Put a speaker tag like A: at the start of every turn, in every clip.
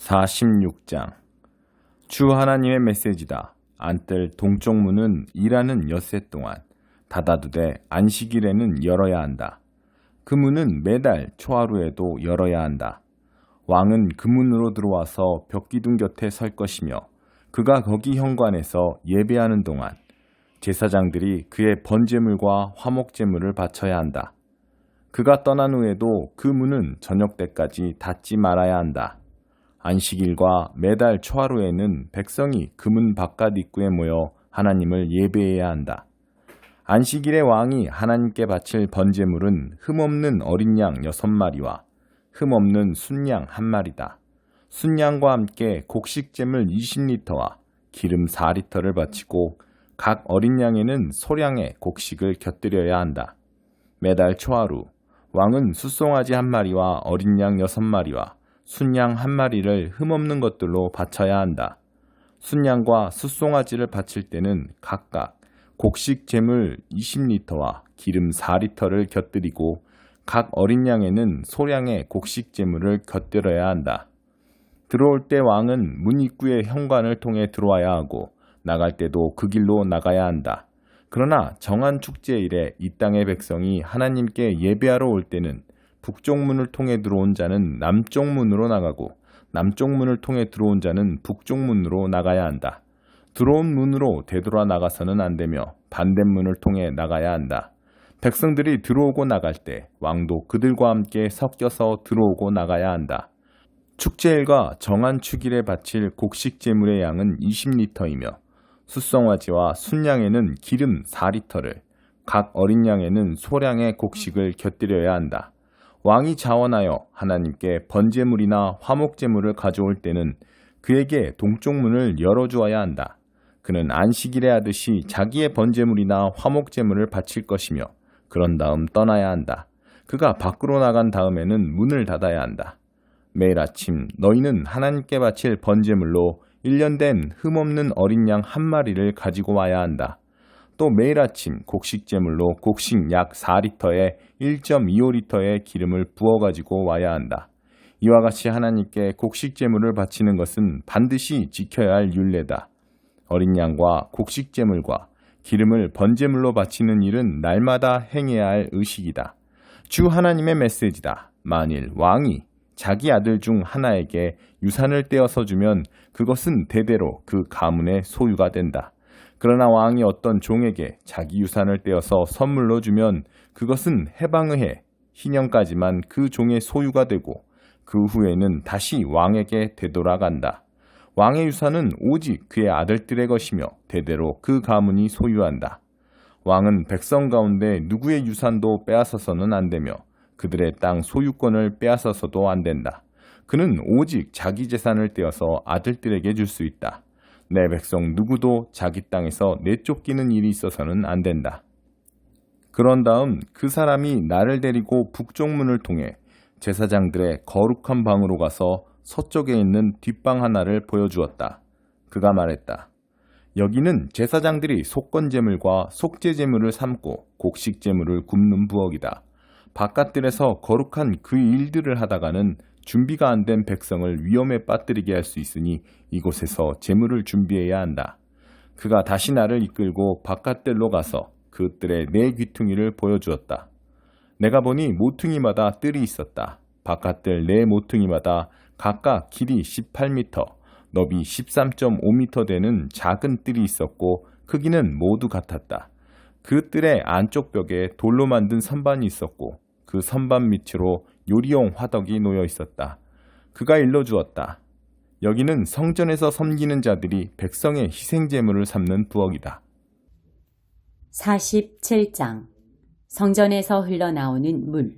A: 46장 주 하나님의 메시지다. 안뜰 동쪽 문은 일하는 엿새 동안 닫아두되 안식일에는 열어야 한다. 그 문은 매달 초하루에도 열어야 한다. 왕은 그 문으로 들어와서 벽기둥 곁에 설 것이며 그가 거기 현관에서 예배하는 동안 제사장들이 그의 번제물과 화목제물을 바쳐야 한다. 그가 떠난 후에도 그 문은 저녁 때까지 닫지 말아야 한다. 안식일과 매달 초하루에는 백성이 금은 바깥 입구에 모여 하나님을 예배해야 한다. 안식일의 왕이 하나님께 바칠 번제물은 흠없는 어린 양 여섯 마리와 흠없는 순양 한 마리다. 순양과 함께 곡식잼을 20리터와 기름 4리터를 바치고 각 어린 양에는 소량의 곡식을 곁들여야 한다. 매달 초하루 왕은 숫송아지 한 마리와 어린 양 여섯 마리와 순양 한 마리를 흠없는 것들로 바쳐야 한다. 순양과 숫송아지를 바칠 때는 각각 곡식 재물 20리터와 기름 4리터를 곁들이고 각 어린 양에는 소량의 곡식 재물을 곁들여야 한다. 들어올 때 왕은 문 입구의 현관을 통해 들어와야 하고 나갈 때도 그 길로 나가야 한다. 그러나 정한 축제일에 이 땅의 백성이 하나님께 예배하러 올 때는 북쪽 문을 통해 들어온 자는 남쪽 문으로 나가고 남쪽 문을 통해 들어온 자는 북쪽 문으로 나가야 한다. 들어온 문으로 되돌아 나가서는 안 되며 반대문을 통해 나가야 한다. 백성들이 들어오고 나갈 때 왕도 그들과 함께 섞여서 들어오고 나가야 한다. 축제일과 정한 축일에 바칠 곡식 제물의 양은 20리터이며 숫성화지와 순양에는 기름 4리터를 각 어린 양에는 소량의 곡식을 곁들여야 한다. 왕이 자원하여 하나님께 번제물이나 화목제물을 가져올 때는 그에게 동쪽 문을 열어주어야 한다. 그는 안식일에 하듯이 자기의 번제물이나 화목제물을 바칠 것이며 그런 다음 떠나야 한다. 그가 밖으로 나간 다음에는 문을 닫아야 한다. 매일 아침 너희는 하나님께 바칠 번제물로 1년 된 흠없는 어린 양 한 마리를 가지고 와야 한다. 또 매일 아침 곡식 제물로 곡식 약 4리터에 1.25리터의 기름을 부어 가지고 와야 한다. 이와 같이 하나님께 곡식 제물을 바치는 것은 반드시 지켜야 할 율례다. 어린 양과 곡식 제물과 기름을 번제물로 바치는 일은 날마다 행해야 할 의식이다. 주 하나님의 메시지다. 만일 왕이 자기 아들 중 하나에게 유산을 떼어서 주면 그것은 대대로 그 가문의 소유가 된다. 그러나 왕이 어떤 종에게 자기 유산을 떼어서 선물로 주면 그것은 해방의 해 희년까지만 그 종의 소유가 되고 그 후에는 다시 왕에게 되돌아간다. 왕의 유산은 오직 그의 아들들의 것이며 대대로 그 가문이 소유한다. 왕은 백성 가운데 누구의 유산도 빼앗아서는 안 되며 그들의 땅 소유권을 빼앗아서도 안 된다. 그는 오직 자기 재산을 떼어서 아들들에게 줄 수 있다. 내 백성 누구도 자기 땅에서 내쫓기는 일이 있어서는 안 된다. 그런 다음 그 사람이 나를 데리고 북쪽 문을 통해 제사장들의 거룩한 방으로 가서 서쪽에 있는 뒷방 하나를 보여주었다. 그가 말했다. 여기는 제사장들이 속건제물과 속죄제물을 삶고 곡식제물을 굽는 부엌이다. 바깥들에서 거룩한 그 일들을 하다가는 준비가 안 된 백성을 위험에 빠뜨리게 할 수 있으니 이곳에서 재물을 준비해야 한다. 그가 다시 나를 이끌고 바깥들로 가서 그 뜰에 네 귀퉁이를 보여주었다. 내가 보니 모퉁이마다 뜰이 있었다. 바깥들 네 모퉁이마다 각각 길이 18m, 너비 13.5m 되는 작은 뜰이 있었고 크기는 모두 같았다. 그 뜰의 안쪽 벽에 돌로 만든 선반이 있었고 그 선반 밑으로 요리용 화덕이 놓여 있었다. 그가 일러주었다. 여기는 성전에서 섬기는 자들이 백성의 희생제물을 삼는 부엌이다.
B: 47장 성전에서 흘러나오는 물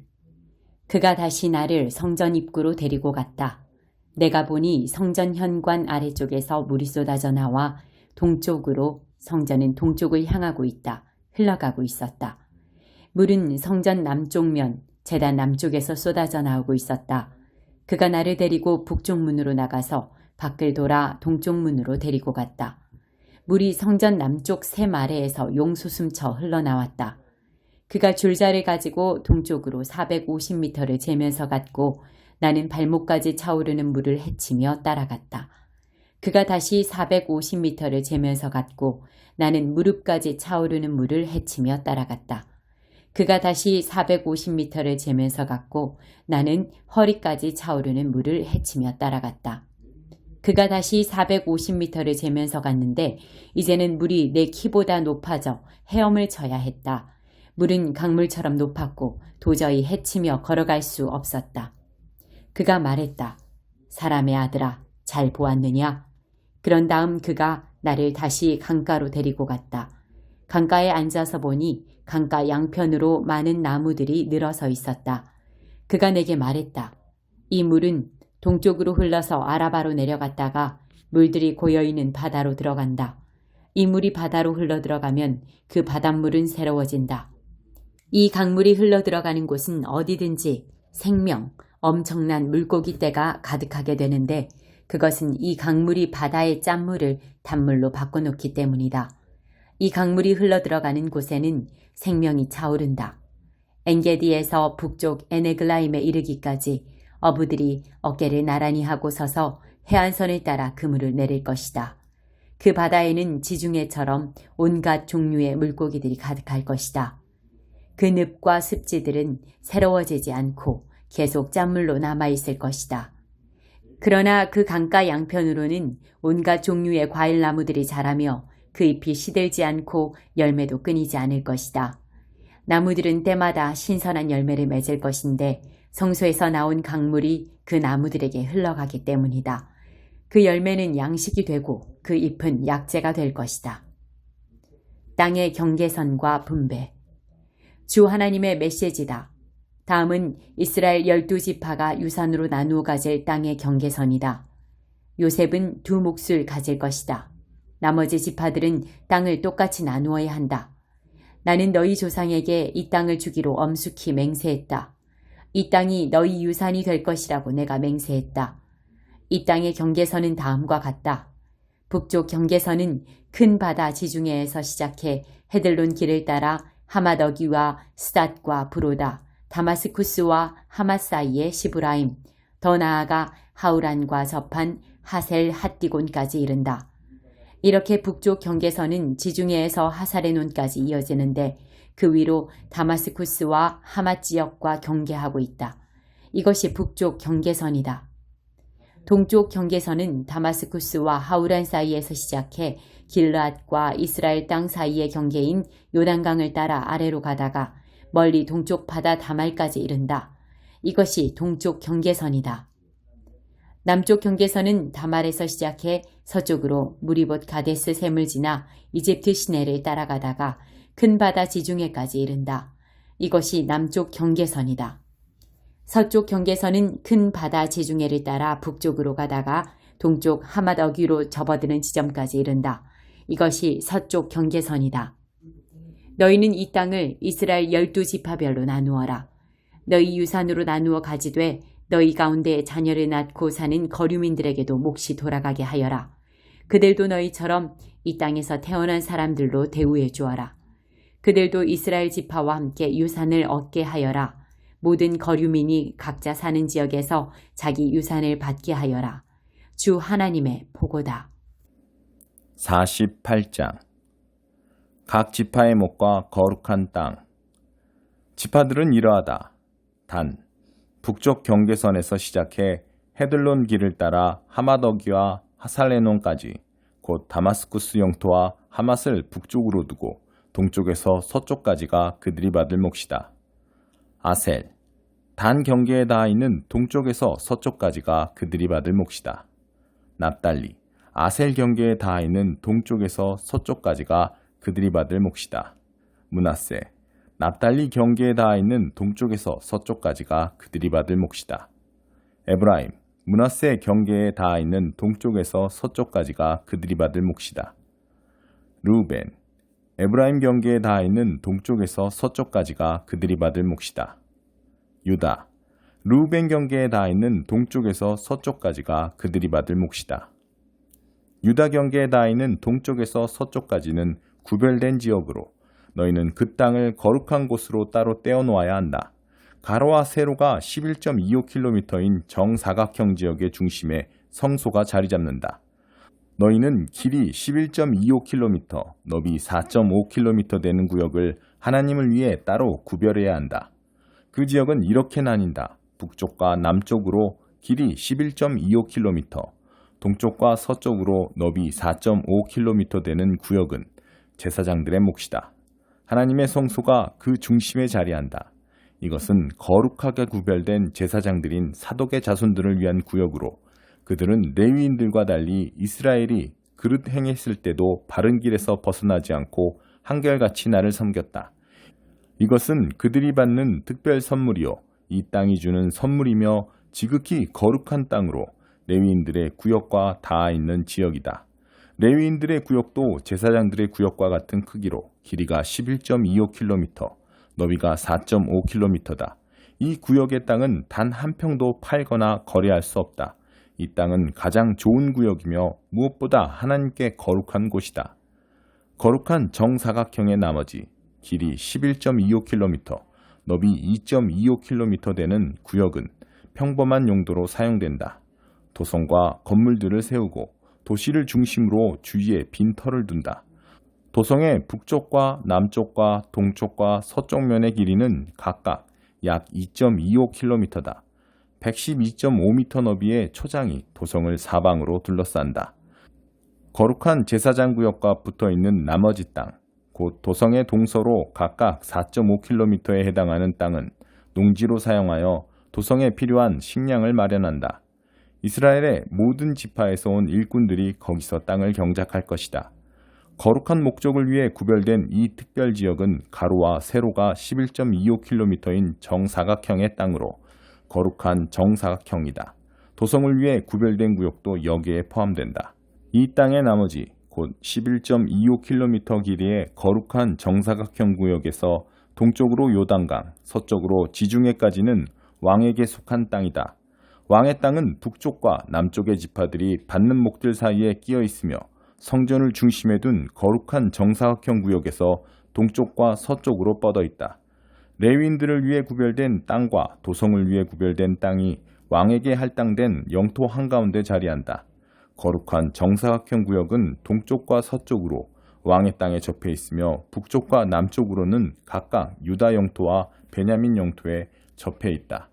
B: 그가 다시 나를 성전 입구로 데리고 갔다. 내가 보니 성전 현관 아래쪽에서 물이 쏟아져 나와 동쪽으로 성전은 동쪽을 향하고 있다. 흘러가고 있었다. 물은 성전 남쪽 면 재단 남쪽에서 쏟아져 나오고 있었다. 그가 나를 데리고 북쪽 문으로 나가서 밖을 돌아 동쪽 문으로 데리고 갔다. 물이 성전 남쪽 세 마레에서 용수숨쳐 흘러나왔다. 그가 줄자를 가지고 동쪽으로 450m를 재면서 갔고 나는 발목까지 차오르는 물을 헤치며 따라갔다. 그가 다시 450m를 재면서 갔고 나는 무릎까지 차오르는 물을 헤치며 따라갔다. 그가 다시 450m를 재면서 갔고 나는 허리까지 차오르는 물을 헤치며 따라갔다. 그가 다시 450m를 재면서 갔는데 이제는 물이 내 키보다 높아져 헤엄을 쳐야 했다. 물은 강물처럼 높았고 도저히 헤치며 걸어갈 수 없었다. 그가 말했다. 사람의 아들아, 잘 보았느냐? 그런 다음 그가 나를 다시 강가로 데리고 갔다. 강가에 앉아서 보니 강가 양편으로 많은 나무들이 늘어서 있었다. 그가 내게 말했다. 이 물은 동쪽으로 흘러서 아라바로 내려갔다가 물들이 고여있는 바다로 들어간다. 이 물이 바다로 흘러 들어가면 그 바닷물은 새로워진다. 이 강물이 흘러 들어가는 곳은 어디든지 생명, 엄청난 물고기 떼가 가득하게 되는데 그것은 이 강물이 바다의 짠물을 단물로 바꿔놓기 때문이다. 이 강물이 흘러 들어가는 곳에는 생명이 차오른다. 엔게디에서 북쪽 에네글라임에 이르기까지 어부들이 어깨를 나란히 하고 서서 해안선을 따라 그물을 내릴 것이다. 그 바다에는 지중해처럼 온갖 종류의 물고기들이 가득할 것이다. 그 늪과 습지들은 새로워지지 않고 계속 짠물로 남아있을 것이다. 그러나 그 강가 양편으로는 온갖 종류의 과일나무들이 자라며 그 잎이 시들지 않고 열매도 끊이지 않을 것이다. 나무들은 때마다 신선한 열매를 맺을 것인데 성소에서 나온 강물이 그 나무들에게 흘러가기 때문이다. 그 열매는 양식이 되고 그 잎은 약재가 될 것이다. 땅의 경계선과 분배. 주 하나님의 메시지다. 다음은 이스라엘 열두 지파가 유산으로 나누어 가질 땅의 경계선이다. 요셉은 두 몫을 가질 것이다. 나머지 지파들은 땅을 똑같이 나누어야 한다. 나는 너희 조상에게 이 땅을 주기로 엄숙히 맹세했다. 이 땅이 너희 유산이 될 것이라고 내가 맹세했다. 이 땅의 경계선은 다음과 같다. 북쪽 경계선은 큰 바다 지중해에서 시작해 헤들론 길을 따라 하마더기와 스닷과 브로다, 다마스쿠스와 하마 사이의 시브라임, 더 나아가 하우란과 접한 하셀 핫디곤까지 이른다. 이렇게 북쪽 경계선은 지중해에서 하사레논까지 이어지는데 그 위로 다마스쿠스와 하마 지역과 경계하고 있다. 이것이 북쪽 경계선이다. 동쪽 경계선은 다마스쿠스와 하우란 사이에서 시작해 길르앗과 이스라엘 땅 사이의 경계인 요단강을 따라 아래로 가다가 멀리 동쪽 바다 다말까지 이른다. 이것이 동쪽 경계선이다. 남쪽 경계선은 다말에서 시작해 서쪽으로 무리봇 가데스 샘을 지나 이집트 시내를 따라가다가 큰 바다 지중해까지 이른다. 이것이 남쪽 경계선이다. 서쪽 경계선은 큰 바다 지중해를 따라 북쪽으로 가다가 동쪽 하마더기로 접어드는 지점까지 이른다. 이것이 서쪽 경계선이다. 너희는 이 땅을 이스라엘 열두 지파별로 나누어라. 너희 유산으로 나누어 가지되 너희 가운데 자녀를 낳고 사는 거류민들에게도 몫이 돌아가게 하여라. 그들도 너희처럼 이 땅에서 태어난 사람들로 대우해 주어라. 그들도 이스라엘 지파와 함께 유산을 얻게 하여라. 모든 거류민이 각자 사는 지역에서 자기 유산을 받게 하여라. 주 하나님의 보고다.
A: 48장 각 지파의 목과 거룩한 땅 지파들은 이러하다. 단 북쪽 경계선에서 시작해 헤들론 길을 따라 하마더기와 하살레논까지 곧 다마스쿠스 영토와 하맛을 북쪽으로 두고 동쪽에서 서쪽까지가 그들이 받을 몫이다. 아셀 단 경계에 닿아 있는 동쪽에서 서쪽까지가 그들이 받을 몫이다. 납달리 아셀 경계에 닿아 있는 동쪽에서 서쪽까지가 그들이 받을 몫이다. 문하세 납달리 경계에 닿아 있는 동쪽에서 서쪽까지가 그들이 받을 몫이다. 에브라임 문하세 경계에 닿아 있는 동쪽에서 서쪽까지가 그들이 받을 몫이다. 루벤 에브라임 경계에 닿아 있는 동쪽에서 서쪽까지가 그들이 받을 몫이다. 유다 루벤 경계에 닿아 있는 동쪽에서 서쪽까지가 그들이 받을 몫이다. 유다 경계에 닿아 있는 동쪽에서 서쪽까지는 구별된 지역으로 너희는 그 땅을 거룩한 곳으로 따로 떼어 놓아야 한다. 가로와 세로가 11.25km인 정사각형 지역의 중심에 성소가 자리 잡는다. 너희는 길이 11.25km, 너비 4.5km 되는 구역을 하나님을 위해 따로 구별해야 한다. 그 지역은 이렇게 나뉜다. 북쪽과 남쪽으로 길이 11.25km, 동쪽과 서쪽으로 너비 4.5km 되는 구역은 제사장들의 몫이다. 하나님의 성소가 그 중심에 자리한다. 이것은 거룩하게 구별된 제사장들인 사독의 자손들을 위한 구역으로 그들은 레위인들과 달리 이스라엘이 그릇 행했을 때도 바른 길에서 벗어나지 않고 한결같이 나를 섬겼다. 이것은 그들이 받는 특별 선물이요. 이 땅이 주는 선물이며 지극히 거룩한 땅으로 레위인들의 구역과 닿아 있는 지역이다. 레위인들의 구역도 제사장들의 구역과 같은 크기로 길이가 11.25km, 너비가 4.5km다. 이 구역의 땅은 단 한 평도 팔거나 거래할 수 없다. 이 땅은 가장 좋은 구역이며 무엇보다 하나님께 거룩한 곳이다. 거룩한 정사각형의 나머지 길이 11.25km, 너비 2.25km 되는 구역은 평범한 용도로 사용된다. 도성과 건물들을 세우고 도시를 중심으로 주위에 빈터를 둔다. 도성의 북쪽과 남쪽과 동쪽과 서쪽 면의 길이는 각각 약 2.25km다. 112.5m 너비의 초장이 도성을 사방으로 둘러싼다. 거룩한 제사장 구역과 붙어 있는 나머지 땅, 곧 도성의 동서로 각각 4.5km에 해당하는 땅은 농지로 사용하여 도성에 필요한 식량을 마련한다. 이스라엘의 모든 지파에서 온 일꾼들이 거기서 땅을 경작할 것이다. 거룩한 목적을 위해 구별된 이 특별 지역은 가로와 세로가 11.25km인 정사각형의 땅으로 거룩한 정사각형이다. 도성을 위해 구별된 구역도 여기에 포함된다. 이 땅의 나머지 곧 11.25km 길이의 거룩한 정사각형 구역에서 동쪽으로 요단강, 서쪽으로 지중해까지는 왕에게 속한 땅이다. 왕의 땅은 북쪽과 남쪽의 지파들이 받는 목들 사이에 끼어 있으며 성전을 중심에 둔 거룩한 정사각형 구역에서 동쪽과 서쪽으로 뻗어 있다. 레위인들을 위해 구별된 땅과 도성을 위해 구별된 땅이 왕에게 할당된 영토 한가운데 자리한다. 거룩한 정사각형 구역은 동쪽과 서쪽으로 왕의 땅에 접해 있으며 북쪽과 남쪽으로는 각각 유다 영토와 베냐민 영토에 접해 있다.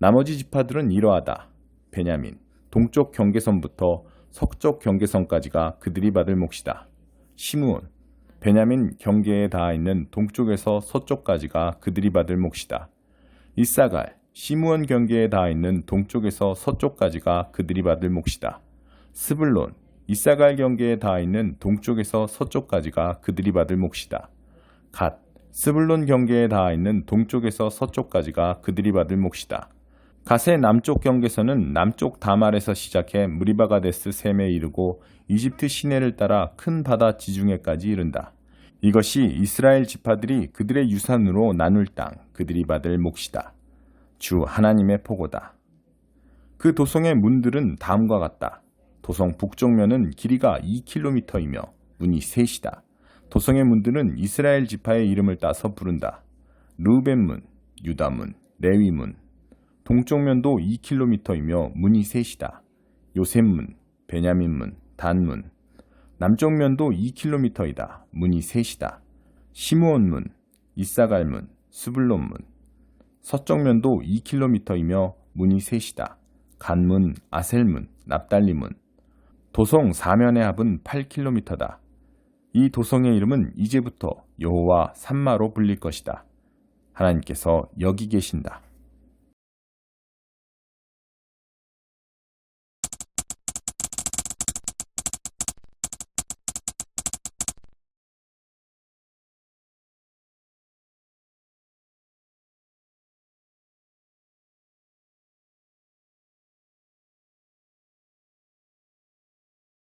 A: 나머지 지파들은 이러하다. 베냐민, 동쪽 경계선부터 서쪽 경계선까지가 그들이 받을 몫이다. 시므온, 베냐민 경계에 닿아 있는 동쪽에서 서쪽까지가 그들이 받을 몫이다. 이사갈, 시므온 경계에 닿아 있는 동쪽에서 서쪽까지가 그들이 받을 몫이다. 스불론, 이사갈 경계에 닿아 있는 동쪽에서 서쪽까지가 그들이 받을 몫이다. 갓, 스불론 경계에 닿아 있는 동쪽에서 서쪽까지가 그들이 받을 몫이다. 갓의 남쪽 경계선은 남쪽 다말에서 시작해 무리바가데스 셈에 이르고 이집트 시내를 따라 큰 바다 지중해까지 이른다. 이것이 이스라엘 지파들이 그들의 유산으로 나눌 땅, 그들이 받을 몫이다. 주 하나님의 포고다. 그 도성의 문들은 다음과 같다. 도성 북쪽면은 길이가 2km이며 문이 셋이다. 도성의 문들은 이스라엘 지파의 이름을 따서 부른다. 루벤문, 유다문, 레위문. 동쪽면도 2km이며 문이 셋이다. 요셉문, 베냐민문, 단문. 남쪽면도 2km이다. 문이 셋이다. 시므온문, 이사갈문, 스불론문. 서쪽면도 2km이며 문이 셋이다. 간문, 아셀문, 납달리문. 도성 사면의 합은 8km다. 이 도성의 이름은 이제부터 여호와 산마로 불릴 것이다. 하나님께서 여기 계신다.